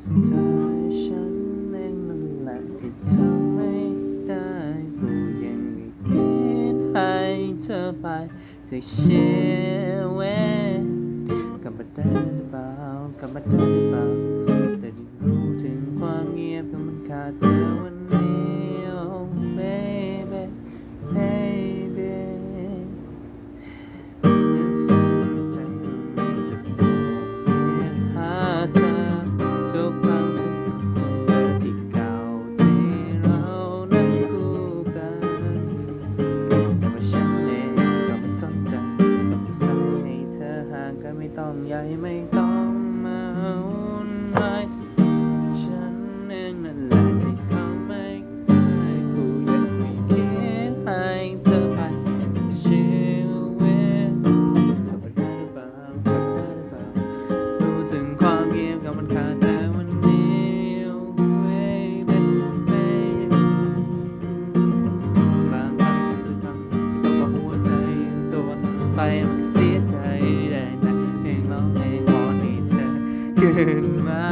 สุดท้ายฉันเองนั่นแหละที่ทำไม่ได้กูยังไม่คิดให้เธอไปจากชีวิตกลับมาได้หรือเปล่ากลับมาได้หรือเปล่าแต่ที่รู้ถึงความเงียบก็มันขาดเธอวันนี้ ต้องใหญ่ไม่ต้องมาวุ่นวายฉันเองนั่นแหละที่ทำให้ได้กูยังไม่คิดให้เธอไปชีวิตกลับมาได้หรือเปล่ากลับมาได้หรือเปล่ารู้ถึงความเงียบกับมันขาดแต่วันนี้ baby baby บางครั้งคือทำให้ตัวหัวใจตัวไปมันเสีย in my